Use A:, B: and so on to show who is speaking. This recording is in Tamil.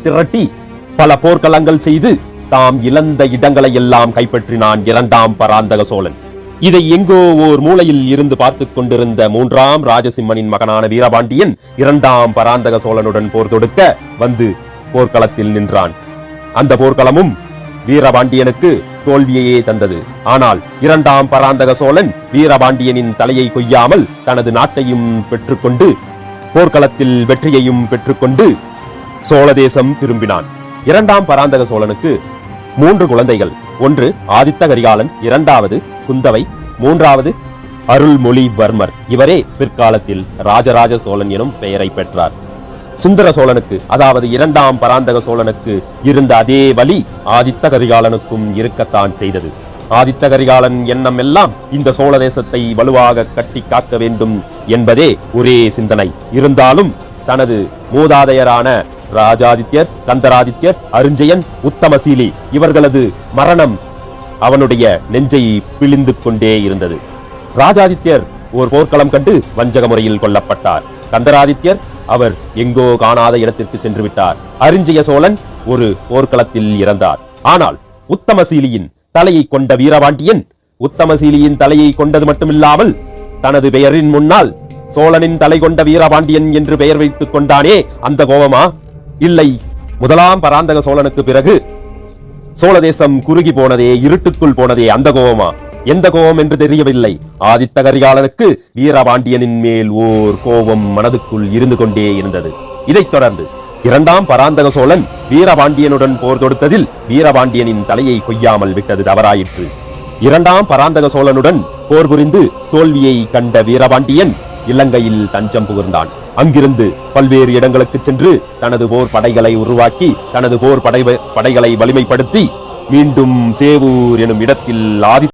A: திரட்டி பல போர்க்களங்கள் செய்து தாம் இழந்த இடங்களை எல்லாம் கைப்பற்றினான் இரண்டாம் பராந்தக சோழன். இதை எங்கோ ஓர் மூலையில் இருந்து பார்த்துக் கொண்டிருந்த மூன்றாம் ராஜசிம்மனின் மகனான வீரபாண்டியன் இரண்டாம் பராந்தக சோழனுடன் போர் தொடுக்க வந்து போர்க்களத்தில் நின்றான். அந்த போர்க்களமும் வீரபாண்டியனுக்கு தோல்வியையே தந்தது. ஆனால் இரண்டாம் பராந்தக சோழன் வீரபாண்டியனின் தலையை கொய்யாமல் தனது நாட்டையும் பெற்றுக்கொண்டு போர்க்களத்தில் வெற்றியையும் பெற்றுக்கொண்டு சோழ தேசம் திரும்பினான். இரண்டாம் பராந்தக சோழனுக்கு மூன்று குழந்தைகள். ஒன்று ஆதித்த கரிகாலன் இரண்டாவது குந்தவை மூன்றாவது அருள்மொழிவர்மர். இவரே பிற்காலத்தில் ராஜராஜ சோழன் எனும் பெயரை பெற்றார். சுந்தர சோழனுக்கு அதாவது இரண்டாம் பராந்தக சோழனுக்கு இருந்த அதே வழி ஆதித்த கரிகாலனுக்கும் இருக்கத்தான் செய்தது. ஆதித்த கரிகாலன் எண்ணம் எல்லாம் இந்த சோழ தேசத்தை வலுவாக கட்டி காக்க வேண்டும் என்பதே ஒரே சிந்தனை. இருந்தாலும் தனது மூதாதையரான ராஜாதித்யர் கந்தராதித்யர் அருஞ்சயன் உத்தமசீலி இவர்களது மரணம் அவனுடைய நெஞ்சை பிழிந்து கொண்டே இருந்தது. ராஜாதித்யர் ஒரு போர்க்களம் கண்டு வஞ்சக முறையில் கொல்லப்பட்டார். கந்தராதித்யர் அவர் எங்கோ காணாத இடத்திற்கு சென்று விட்டார். அருஞ்சய சோழன் ஒரு போர்க்களத்தில் இறந்தார். ஆனால் உத்தமசீலியின் தலையை கொண்ட வீரபாண்டியன் உத்தமசீலியின் தலையை கொண்டது மட்டுமில்லாமல் தனது பெயரின் முன்னால் சோழனின் தலை கொண்ட வீரபாண்டியன் என்று பெயர் வைத்துக் கொண்டானே அந்த கோபமா? இல்லை. முதலாம் பராந்தக சோழனுக்கு பிறகு சோழ தேசம் குறுகி போனதே இருட்டுக்குள் போனதே அந்த கோபமா? எந்த கோபம் என்று தெரியவில்லை. ஆதித்த கரிகாலனுக்கு வீரபாண்டியனின் மேல் ஓர் கோபம் மனதுக்குள் இருந்து கொண்டே இருந்தது. இதைத் தொடர்ந்து இரண்டாம் பராந்தக சோழன் வீரபாண்டியனுடன் போர் தொடுத்ததில் வீரபாண்டியனின் தலையை கொய்யாமல் விட்டது தவறாயிற்று. இரண்டாம் பராந்தக சோழனுடன் போர் புரிந்து தோல்வியை கண்ட வீரபாண்டியன் இலங்கையில் தஞ்சம் புகுந்தான். அங்கிருந்து பல்வேறு இடங்களுக்கு சென்று தனது போர் படைகளை உருவாக்கி தனது போர் படை படைகளை வலிமைப்படுத்தி மீண்டும் சேவூர் எனும் இடத்தில் ஆதி